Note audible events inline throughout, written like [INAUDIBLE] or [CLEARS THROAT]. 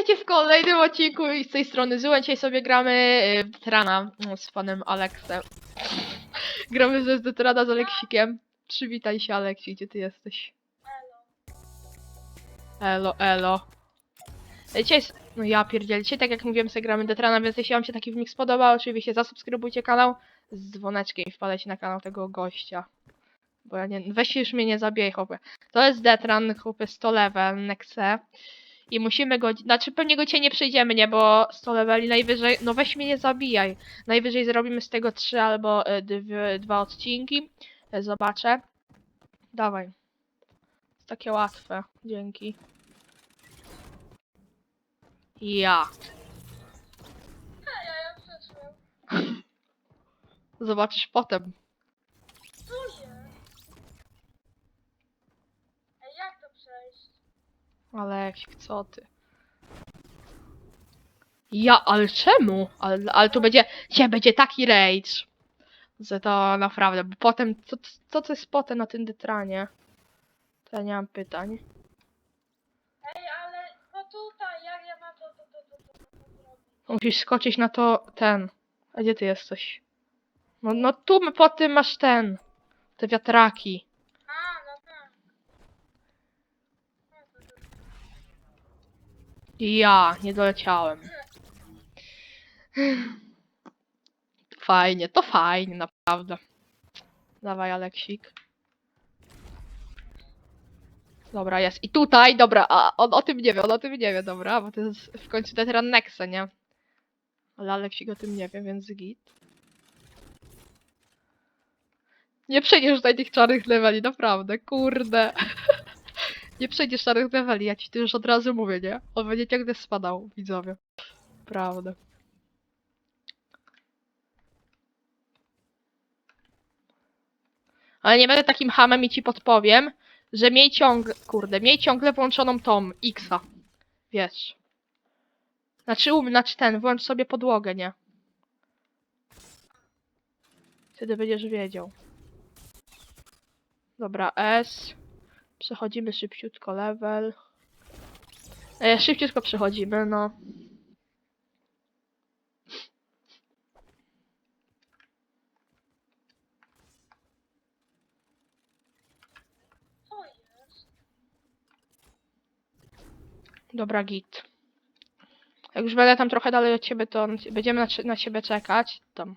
witajcie w kolejnym odcinku i z tej strony Zyłem. Dzisiaj sobie gramy y, w Trana no, z panem Aleksem. [LAUGHS] gramy ze z Trana z Aleksikiem. Przywitaj się Aleksi, gdzie ty jesteś? Elo, elo. Ej, Dzisiaj, s- no ja pierdzielę, dzisiaj tak jak mówiłem sobie gramy Detrana, więc jeśli wam się taki filmik spodobał, oczywiście zasubskrybujcie kanał z dzwoneczkiem i wpadajcie na kanał tego gościa. Bo ja nie, weź już mnie nie zabijaj, chłopie. To jest Detran, chłopie 100 level, Nexe. I musimy go, znaczy pewnie go cię nie przejdziemy, nie, bo 100 leveli najwyżej, no weź mnie nie zabijaj. Najwyżej zrobimy z tego 3 albo y, dwie, dwa odcinki. Y, Zobaczę. Dawaj. Jest takie łatwe, dzięki. Ja. [LAUGHS] Zobaczysz potem. Duzie. Ej, jak to przejść? Aleksik, co ty? Ja, ale czemu? Ale, ale tu będzie, dzisiaj będzie taki rage. Że to naprawdę, bo potem, co, co to jest potem na tym detranie? To ja nie mam pytań. Ej, ale no tutaj, jak ja mam to, to, to, to, to, to, to? Musisz skoczyć na to, ten. A gdzie ty jesteś? No, no tu po tym masz ten. Te wiatraki. A, no tak. No, to, to, I ja, nie doleciałem. Fajnie, to fajnie, naprawdę. Dawaj, Aleksik. Dobra, jest. I tutaj, dobra, a on o tym nie wie, on o tym nie wie, dobra, bo to jest w końcu Tetran Nexe, nie? Ale Aleksik o tym nie wie, więc git. Nie przejdziesz tutaj tych czarnych leveli, naprawdę, kurde. Nie przejdziesz czarnych leveli, ja ci to już od razu mówię, nie? On będzie ciągle spadał, widzowie. Prawda. Ale nie będę takim hamem i ci podpowiem, że miej ciągle, kurde, miej ciągle włączoną tą X-a. Wiesz. Znaczy um, znaczy ten, włącz sobie podłogę, nie? Wtedy będziesz wiedział. Dobra, S. Przechodzimy szybciutko level. E, szybciutko przechodzimy, no. Dobra, git. Jak już będę tam trochę dalej od ciebie, to będziemy na, na ciebie czekać. Tam.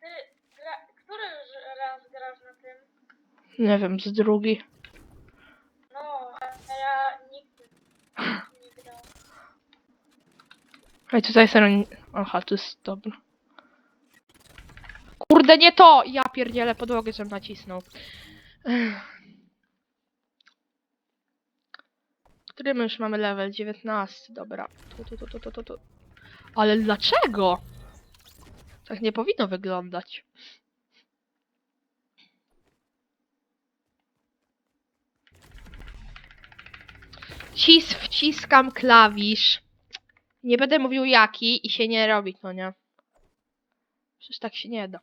Ty, gra, który już raz grasz na tym? Nie wiem, z drugi. No, a ja nigdy nie grałem. Ej, tutaj serio... nie- Aha, to jest dobra. Kurde, nie to! Ja pierdzielę, podłogę żem nacisnął. Który my już mamy level? 19, dobra. Tu, tu, tu, tu, tu, tu, tu. Ale dlaczego? Tak nie powinno wyglądać. Cis wciskam klawisz. Nie będę mówił jaki i się nie robi, no nie. Przecież tak się nie da.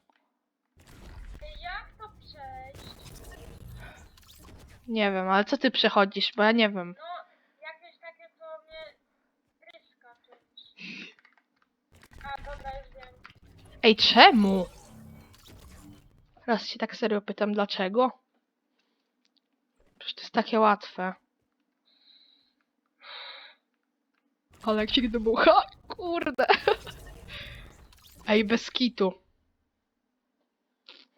Jak to przejść? Nie wiem, ale co ty przechodzisz, bo ja nie wiem. No, jakieś takie, co mnie tryska czymś. A, dobra, już wiem. Ej, czemu? Raz się tak serio pytam, dlaczego? Przecież to jest takie łatwe. Aleksik dmucha? Kurde. Ej, bez kitu.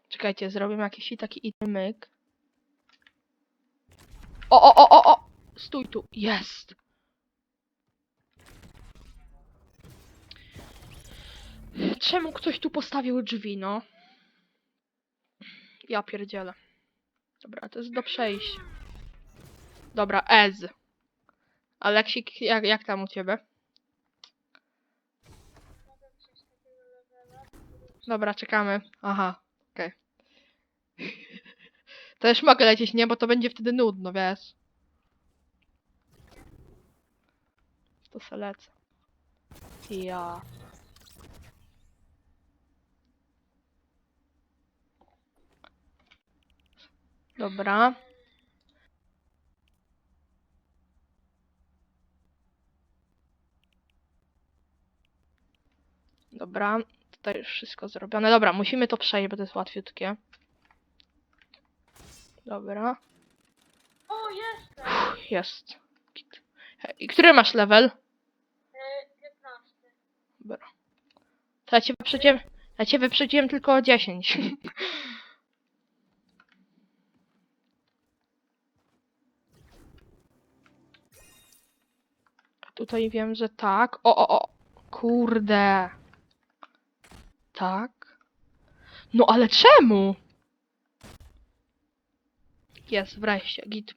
Czekajcie, zrobimy jakiś taki inny myk. O, o, o, o, o! Stój tu. Jest. Czemu ktoś tu postawił drzwi, no? Ja pierdzielę. Dobra, to jest do przejścia. Dobra, Ez. Aleksik, jak, jak tam u ciebie? Dobra, czekamy. Aha, okej. [LAUGHS] To już mogę lecieć, nie? Bo to będzie wtedy nudno, wiesz? To se lecę. Ja. Dobra. Dobra, tutaj już wszystko zrobione. Dobra, musimy to przejść, bo to jest łatwiutkie. Dobra, O, jestem! jest. Git. I który masz level? E, 15. Dobra. To ja cię wyprzedziłem, ja cię wyprzedziłem tylko o 10. [LAUGHS] Tutaj wiem, że tak. O, o, o. Kurde. Tak. No ale czemu? Jest, wreszcie, git.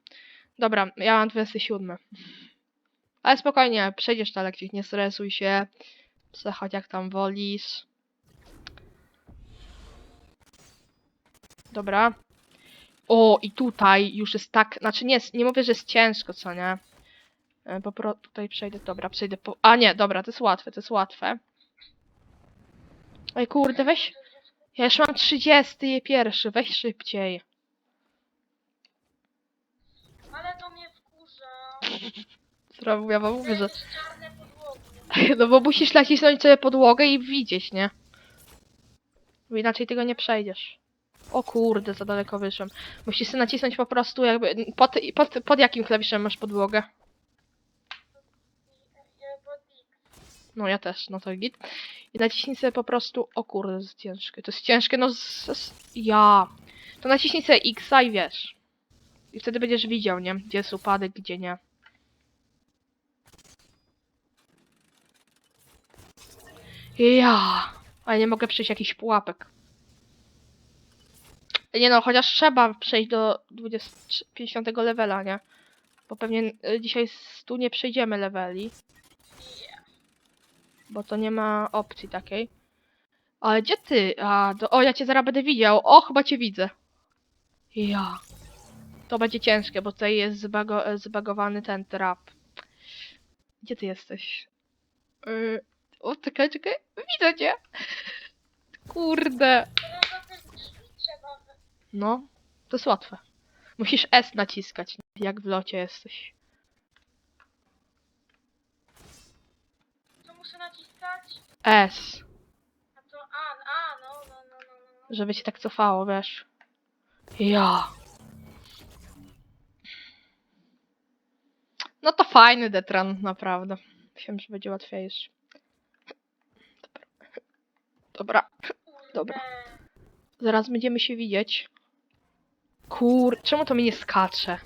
Dobra, ja mam 27. Ale spokojnie, przejdziesz to lekcik, nie stresuj się. Przechodź jak tam wolisz. Dobra. O, i tutaj już jest tak, znaczy nie, nie mówię, że jest ciężko, co nie? E, Po pro, tutaj przejdę, dobra, przejdę po... A nie, dobra, to jest łatwe, to jest łatwe. Oj kurde, weź... Ja już mam 31, weź szybciej. Ale to mnie wkurza. Zrobił, ja wam mówię, że... Jakieś czarne podłogi. No bo musisz nacisnąć sobie podłogę i widzieć, nie? Bo inaczej tego nie przejdziesz. O kurde, za daleko wyszłem. Musisz sobie nacisnąć po prostu jakby... Pod, pod, pod jakim klawiszem masz podłogę? I, e, pod X. No ja też, no to git. I naciśnij sobie po prostu... O kurde, to jest ciężkie. To jest ciężkie, no z... z ja. To naciśnij sobie X i wiesz. I wtedy będziesz widział, nie? Gdzie jest upadek, gdzie nie. Ja. Ale nie mogę przejść jakichś pułapek. Nie no, chociaż trzeba przejść do 20, 50 levela, nie? Bo pewnie y, dzisiaj tu nie przejdziemy leveli. Bo to nie ma opcji takiej. Ale gdzie ty? A, do, o, ja cię zaraz będę widział. O, chyba cię widzę. Ja. To będzie ciężkie, bo tutaj jest zbago, zbagowany ten trap. Gdzie ty jesteś? Yy, o, czekaj, czekaj. Widzę cię. Kurde. No, to jest łatwe. Musisz S naciskać, jak w locie jesteś. Co muszę naciskać? S, A to A, A, no, no, no, no, no. żeby cię tak cofało, wiesz. Ja. No to fajny detran, naprawdę. Myślałem, że będzie łatwiejszy. Dobra. Dobra. Kurde. Dobra. Zaraz będziemy się widzieć. Kur... Czemu to mi nie skacze?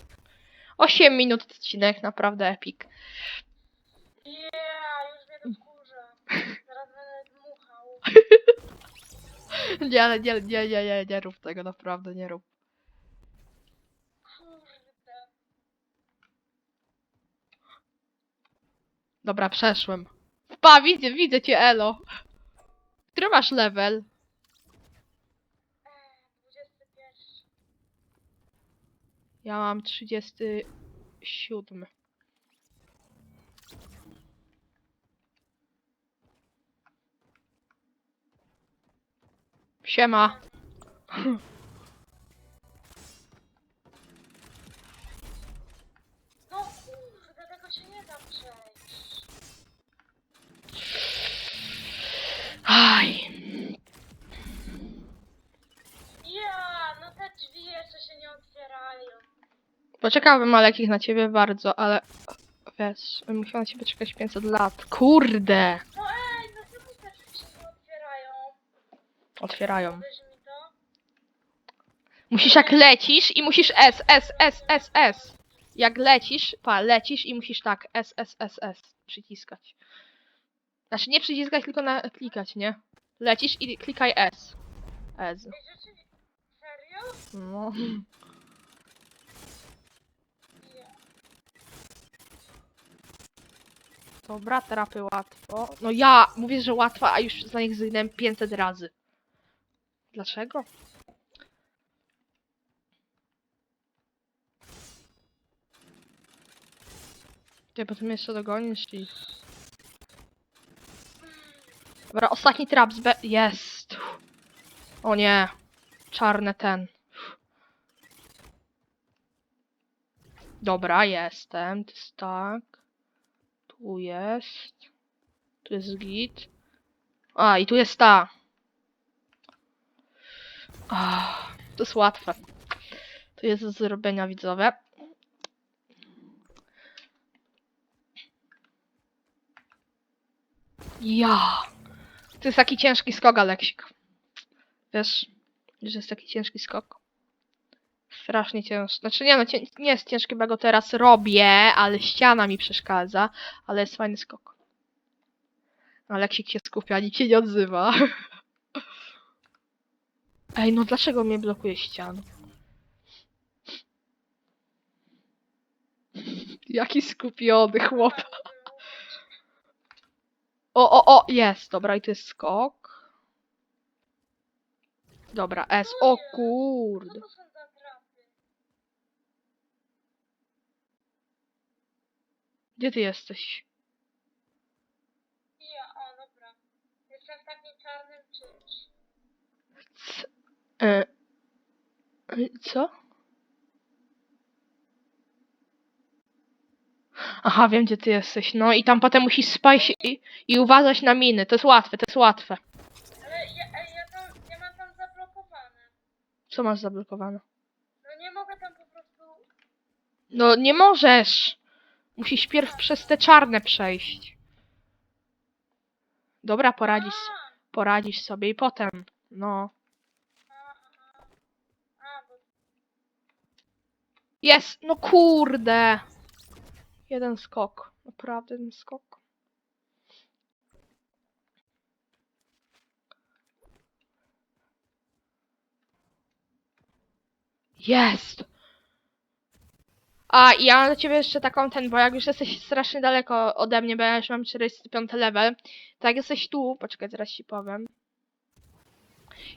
8 minut odcinek, naprawdę epic. Yeah, już mnie to wkurza. Zaraz będę dmuchał. [LAUGHS] Nie, nie, nie, nie, nie, nie rób tego, naprawdę nie rób. Dobra, przeszłem. Pa, widzę, widzę cię, Elo. Który masz level? Eee, 21. Ja mam 37. Siema. No kurde, tego się nie da przejść. Aj. Ja, no te drzwi jeszcze się nie otwierają. Poczekałbym Alekich na ciebie bardzo, ale wiesz, bym musiał na ciebie czekać 500 lat. Kurde! No ej, no czemu te drzwi się nie otwierają? Otwierają. Musisz jak lecisz i musisz S, S, S, S, S. Jak lecisz, pa, lecisz i musisz tak S, S, S, S przyciskać. Znaczy nie przyciskać, tylko na klikać, nie? Lecisz i klikaj S. S. Serio? No. Dobra, trapy łatwo. No ja mówię, że łatwo, a już za nich zginąłem 500 razy. Dlaczego? Ty potem jeszcze dogonisz i... Dobra, ostatni trap. Jest! O nie! Czarny ten. Dobra, jestem. To jest tak. Tu jest. Tu jest git. A, i tu jest ta. Ach, to jest łatwe. To jest zrobienia widzowe. Ja. To jest taki ciężki skok, Aleksik. Wiesz, że jest taki ciężki skok. Strasznie ciężki. Znaczy nie no, cię, nie jest ciężki, bo go teraz robię, ale ściana mi przeszkadza. Ale jest fajny skok. Aleksik się skupia, nikt się nie odzywa. [LAUGHS] Ej, no dlaczego mnie blokuje ścian? Jaki skupiony chłop. O, o, o, jest, dobra, i to jest skok. Dobra, S, o kurde. Gdzie ty jesteś? Ja, o dobra. Jestem w takim czarnym czymś. C e, e, co? Aha, wiem gdzie ty jesteś. No i tam potem musisz spać i, i uważać na miny. To jest łatwe, to jest łatwe. Ale ja, ej, ja tam, ja mam tam zablokowane. Co masz zablokowane? No nie mogę tam po prostu... No nie możesz! Musisz pierw przez te czarne przejść. Dobra, poradzisz, poradzisz sobie i potem. No. a, a, a, bo Jest! No kurde! Jeden skok. Naprawdę jeden skok. Jest! A, ja mam do ciebie jeszcze taką ten, bo jak już jesteś strasznie daleko ode mnie, bo ja już mam 45 level, to jak jesteś tu, poczekaj, zaraz ci powiem.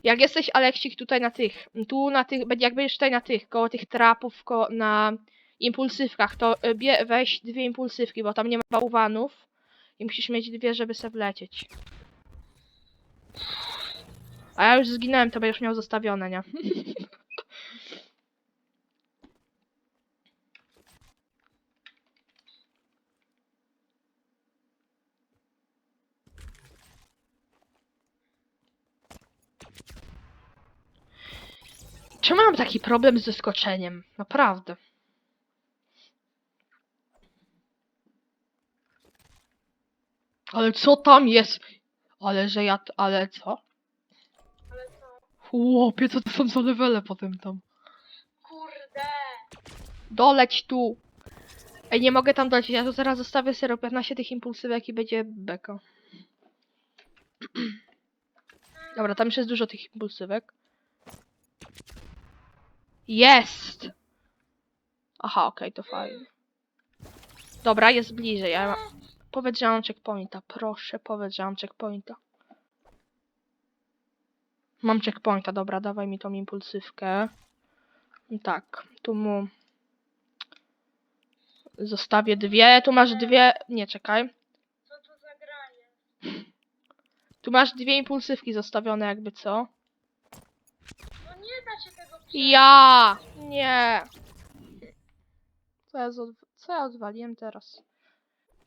Jak jesteś Aleksik tutaj na tych, tu na tych, jak będziesz tutaj na tych, koło tych trapów, ko na impulsywkach, to y, bie, weź dwie impulsywki, bo tam nie ma bałwanów i musisz mieć dwie, żeby se wlecieć. A ja już zginąłem, to będziesz miał zostawione, nie? [LAUGHS] Mam taki problem ze skoczeniem? Naprawdę. Ale co tam jest? Ale że ja... Ale co? ale co? Chłopie, co to są za levele potem tam? Kurde! Doleć tu! Ej, nie mogę tam dolecieć, ja tu zaraz zostawię sobie 15 tych impulsywek i będzie beka. [CLEARS THROAT] Dobra, tam już jest dużo tych impulsywek. Jest! Aha, okej, to fajnie. Dobra, jest bliżej. Ja ma... Powiedz, że mam checkpointa. Proszę, powiedz, że mam checkpointa. Mam checkpointa, dobra, dawaj mi tą impulsywkę. Tak, tu mu... Zostawię dwie, tu masz dwie... Nie, czekaj. Co to za gra jest? Tu masz dwie impulsywki zostawione jakby co. No nie da się tego przejść. Ja! Nie! Co ja. Co ja odwaliłem teraz?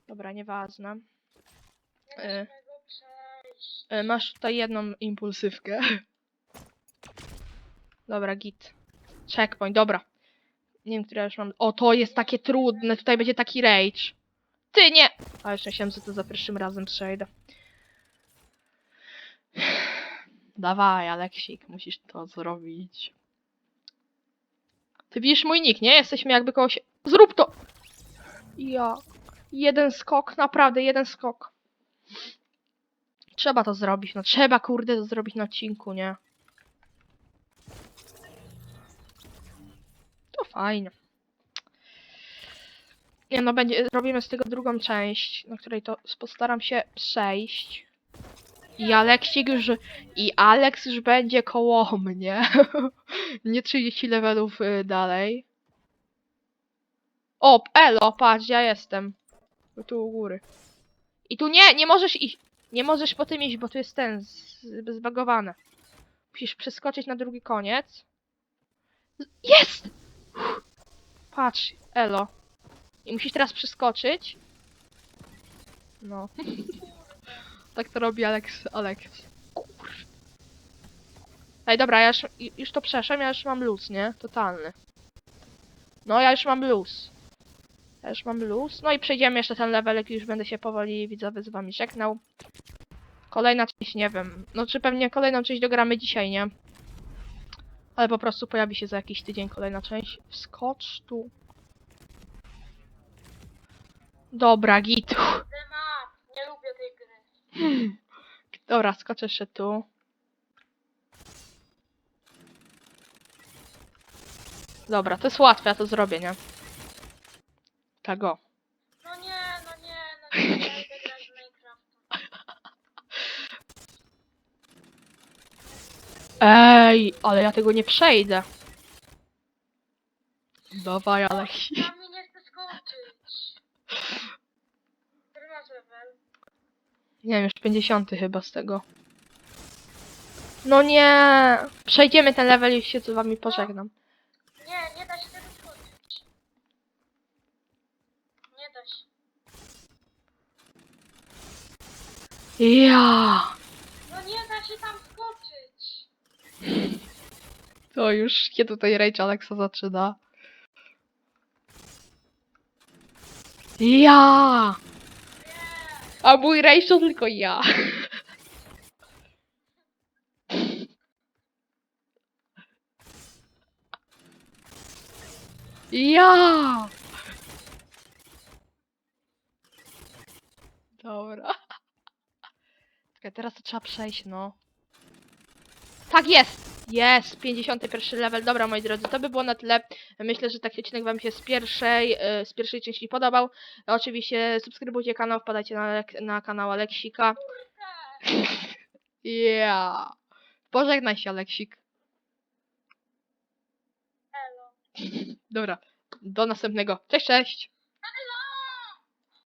Dobra, nieważne. Przejść. E, Masz tutaj jedną impulsywkę. Dobra, git. Checkpoint, dobra. Nie wiem, które już mam. O, to jest takie trudne. Tutaj będzie taki rage. Ty nie! A jeszcze myślałem, że to za pierwszym razem przejdę. Dawaj, Aleksik, musisz to zrobić. Ty widzisz mój nick, nie? Jesteśmy jakby kogoś... Zrób to! Ja. Jeden skok, naprawdę, jeden skok. Trzeba to zrobić, no trzeba kurde to zrobić na odcinku, nie? To fajnie. Nie no, będzie, robimy z tego drugą część, na której to postaram się przejść. I Aleksik już, i Alex już będzie koło mnie. [LAUGHS] Nie 30 levelów y, dalej. O, elo, patrz, ja jestem. Tu u góry. I tu nie, nie możesz iść. Nie możesz po tym iść, bo tu jest ten zbagowane. Musisz przeskoczyć na drugi koniec. Jest! Patrz, elo. I musisz teraz przeskoczyć. No. [LAUGHS] tak to robi Alex. Alex. Kur... Ej, dobra, ja już, już to przeszłem, ja już mam luz, nie? Totalny. No, ja już mam luz. Ja już mam luz. No i przejdziemy jeszcze ten level, już będę się powoli widzowie z wami żegnał. Kolejna część, nie wiem. No, czy pewnie kolejną część dogramy dzisiaj, nie? Ale po prostu pojawi się za jakiś tydzień kolejna część. Wskocz tu. Dobra, git. Temat. Nie lubię tej gry. [CLEARS THROAT] Dobra, skoczę jeszcze tu. Dobra, to jest łatwe, ja to zrobię, nie? Tak o. No nie, no nie, no nie, ja idę grać w Minecrafta. Ej, ale ja tego nie przejdę. Dawaj, ale... [LAUGHS] Tam mi nie chce skoczyć. Który masz level? Nie wiem, już 50 chyba z tego. No nie! Przejdziemy ten level i się z wami pożegnam. Nie, nie da się tego skoczyć. Nie da się. Ja! No nie da się tam skoczyć. To już się tutaj Rage Alexa zaczyna. Ja! A mój Rage to tylko ja. Ja! Dobra. Czekaj, teraz to trzeba przejść, no. Tak jest! Jest! 51 level. Dobra, moi drodzy, to by było na tyle. Myślę, że taki odcinek wam się z pierwszej, e, z pierwszej części podobał. Oczywiście subskrybujcie kanał, wpadajcie na, na kanał Aleksika. [LAUGHS] Ja. Pożegnaj się, Aleksik. [LAUGHS] Dobra, do następnego. Cześć, cześć!